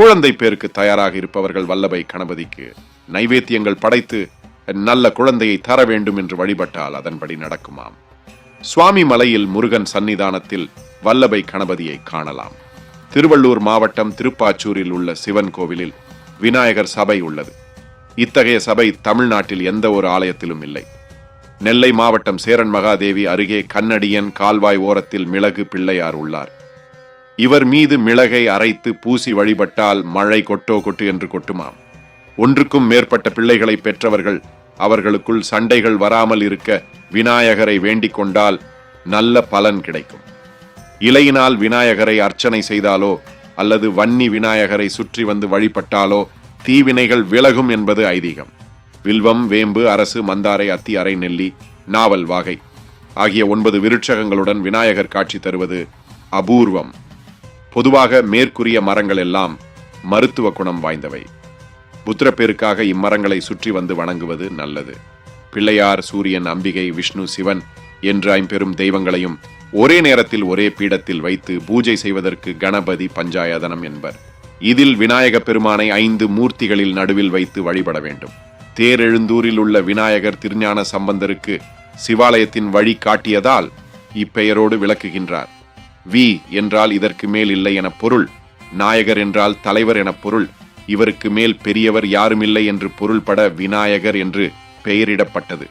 குழந்தை பேருக்கு தயாராக இருப்பவர்கள் வல்லபை கணபதிக்கு நைவேத்தியங்கள் படைத்து நல்ல குழந்தையை தர வேண்டும் என்று வழிபட்டால் அதன்படி நடக்குமாம். சுவாமி மலையில் முருகன் சன்னிதானத்தில் வல்லபை கணபதியை காணலாம். திருவள்ளூர் மாவட்டம் திருப்பாச்சூரில் உள்ள சிவன் கோவிலில் விநாயகர் சபை உள்ளது. இத்தகைய சபை தமிழ்நாட்டில் எந்த ஒரு ஆலயத்திலும் இல்லை. நெல்லை மாவட்டம் சேரன் மகாதேவி அருகே கண்ணடியன் கால்வாய் ஓரத்தில் மிளகு பிள்ளையார் உள்ளார். இவர் மீது மிளகை அரைத்து பூசி வழிபட்டால் மழை கொட்டோ கொட்டு என்று கொட்டுமாம். ஒன்றுக்கும் மேற்பட்ட பிள்ளைகளை பெற்றவர்கள் அவர்களுக்குள் சண்டைகள் வராமல் இருக்க விநாயகரை வேண்டிக் கொண்டால் நல்ல பலன் கிடைக்கும். இலையினால் விநாயகரை அர்ச்சனை செய்தாலோ அல்லது வன்னி விநாயகரை சுற்றி வந்து வழிபட்டாலோ தீவினைகள் விலகும் என்பது ஐதீகம். வில்வம் வேம்பு அரசு மந்தாரை அத்தி அரை நெல்லி நாவல் வாகை ஆகிய ஒன்பது விருட்சகங்களுடன் விநாயகர் காட்சி தருவது அபூர்வம். பொதுவாக மேற்கூறிய மரங்கள் எல்லாம் மருத்துவ குணம் வாய்ந்தவை. புத்திரப்பேருக்காக இம்மரங்களை சுற்றி வந்து வணங்குவது நல்லது. பிள்ளையார் சூரியன் அம்பிகை விஷ்ணு சிவன் என்ற ஐம்பெரும் தெய்வங்களையும் ஒரே நேரத்தில் ஒரே பீடத்தில் வைத்து பூஜை செய்வதற்கு கணபதி பஞ்சாயதனம் என்பர். இதில் விநாயக பெருமானை ஐந்து மூர்த்திகளில் நடுவில் வைத்து வழிபட வேண்டும். தேரெழுந்தூரில் உள்ள விநாயகர் திருஞான சம்பந்தருக்கு சிவாலயத்தின் வழி காட்டியதால் இப்பெயரோடு விளக்குகின்றார். வி என்றால் இதற்கு மேல் இல்லை என பொருள் நாயகர் என்றால் தலைவர் என பொருள் இவருக்கு மேல் பெரியவர் யாருமில்லை என்று பொருள்பட விநாயகர் என்று பெயரிடப்பட்டது.